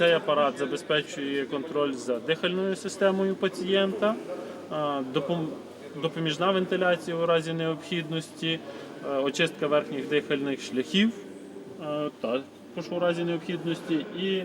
Цей апарат забезпечує контроль за дихальною системою пацієнта, допоміжна вентиляція у разі необхідності, е, очистка верхніх дихальних шляхів е, також у разі необхідності, і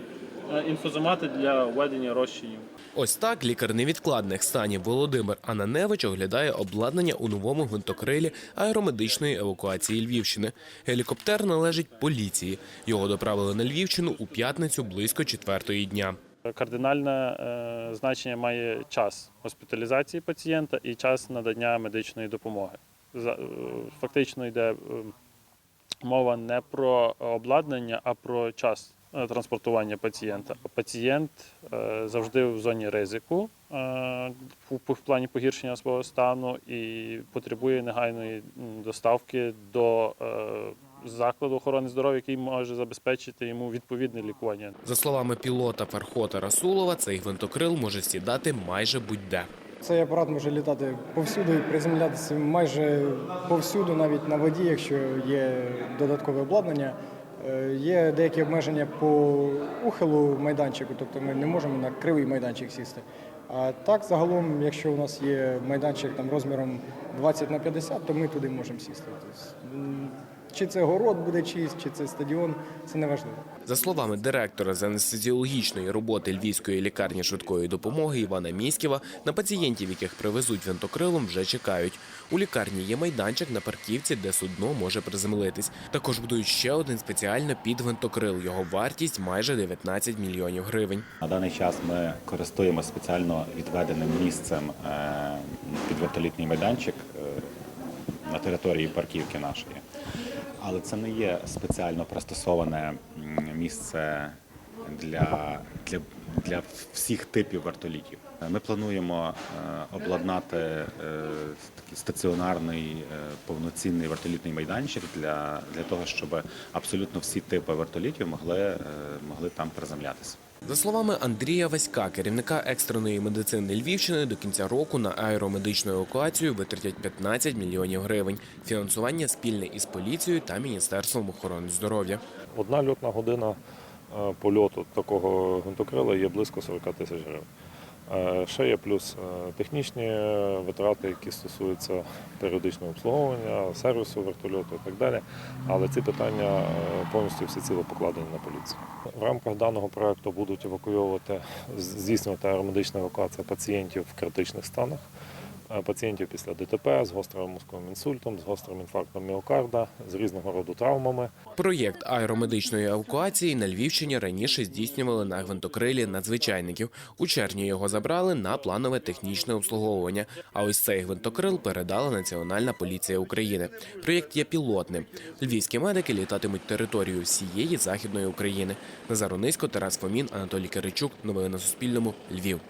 інфузомати для введення розчинів. Ось так лікар невідкладних станів Володимир Ананевич оглядає обладнання у новому гвинтокрилі аеромедичної евакуації Львівщини. Гелікоптер належить поліції. Його доправили на Львівщину у п'ятницю близько четвертої дня. Кардинальне е, значення має час госпіталізації пацієнта і час надання медичної допомоги. За- е, Фактично йде е, мова не про обладнання, а про час е, транспортування пацієнта. Пацієнт е, завжди в зоні ризику е, в плані погіршення свого стану і потребує негайної доставки до закладу охорони здоров'я, який може забезпечити йому відповідне лікування. За словами пілота Фархота Расулова, цей гвинтокрил може сідати майже будь-де. Цей апарат може літати повсюди приземлятися майже повсюду, навіть на воді, якщо є додаткове обладнання. Е, Є деякі обмеження по ухилу майданчику, тобто ми не можемо на кривий майданчик сісти. А так, загалом, якщо у нас є майданчик там розміром 20 на 50, то ми туди можемо сісти. Чи це город буде чийсь, чи це стадіон, це не важливо. За словами директора з анестезіологічної роботи Львівської лікарні швидкої допомоги Івана Міськіва, на пацієнтів, яких привезуть винтокрилом, вже чекають. У лікарні є майданчик на парківці, де судно може приземлитись. Також будують ще один спеціально під винтокрил. Його вартість майже 19 мільйонів гривень. На даний час ми користуємося спеціально відведеним місцем е, під вертолітний майданчик е, на території парківки нашої. Але це не є спеціально пристосоване місце для, для, для всіх типів вертолітів. Ми плануємо е, обладнати е, такий стаціонарний е, повноцінний вертолітний майданчик для, для того, щоб абсолютно всі типи вертолітів могли, могли там приземлятися. За словами Андрія Васька, керівника екстреної медицини Львівщини, до кінця року на аеромедичну евакуацію витратять 15 мільйонів гривень. Фінансування спільне із поліцією та міністерством охорони здоров'я. Одна льотна година е, польоту такого гвинтокрила є близько 40 тисяч гривень. Е, Ще є плюс е, технічні е, витрати, які стосуються періодичного обслуговування, сервісу вертольоту і так далі. Але ці питання повністю всі ціло покладені на поліцію. В рамках даного проекту будуть евакуйовувати, здійснювати аеромедична евакуація пацієнтів в критичних станах. Е, Пацієнтів після ДТП з гострим мозковим інсультом, з гострим інфарктом міокарда, з різного роду травмами. Проєкт аеромедичної евакуації на Львівщині раніше здійснювали на гвинтокрилі надзвичайників. У червні його забрали на планове технічне обслуговування. А ось цей гвинтокрил передала Національна поліція України. Проєкт є пілотним. Львівські медики літатимуть територію всієї західної України. Назар Онисько, Тарас Фомін, Анатолій Киричук. Новини на Суспільному. Львів.